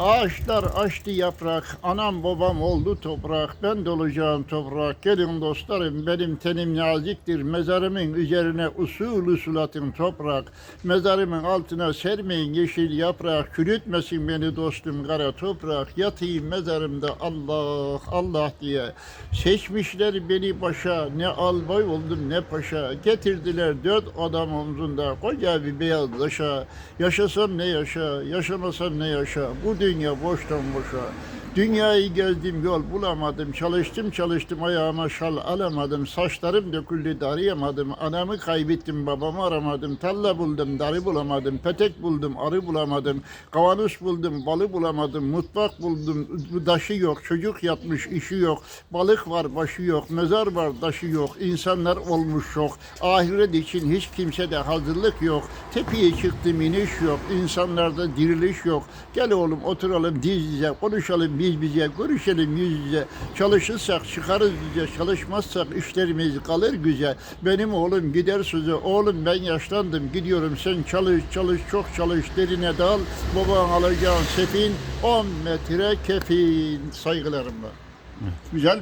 Ağaçlar açtı yaprak, anam babam oldu toprak, ben dolacağım toprak. Gelin dostlarım benim tenim naziktir, mezarımın üzerine usul usul atın toprak. Mezarımın altına sermeyin yeşil yaprak, çürütmesin beni dostum kara toprak. Yatayım mezarımda Allah Allah diye. Seçmişler beni başa, ne albay oldum ne paşa. Getirdiler dört adam omzunda, koca bir beyaz taşa. Yaşasam ne yaşa, yaşamasam ne yaşa. Bu boştan boşa. Dünyayı gezdim yol bulamadım. Çalıştım çalıştım ayağıma şal alamadım. Saçlarım döküldü darayamadım. Anamı kaybettim babamı aramadım. Talla buldum darı bulamadım. Petek buldum arı bulamadım. Kavanus buldum balı bulamadım. Mutfak buldum daşı yok. Çocuk yatmış işi yok. Balık var başı yok. Mezar var taşı yok. İnsanlar olmuş yok. Ahiret için hiç kimsede hazırlık yok. Tepeye çıktım iniş yok. İnsanlarda diriliş yok. Gel oğlum oturalım diz dize konuşalım biz bize görüşelim yüz yüze. Çalışırsak çıkarız diye çalışmazsak işlerimiz kalır güzel. Benim oğlum gider sözü oğlum ben yaşlandım gidiyorum sen çalış çalış çok çalış derine dal. Baban alacağın sefin 10 metre kefin saygılarımla. Güzel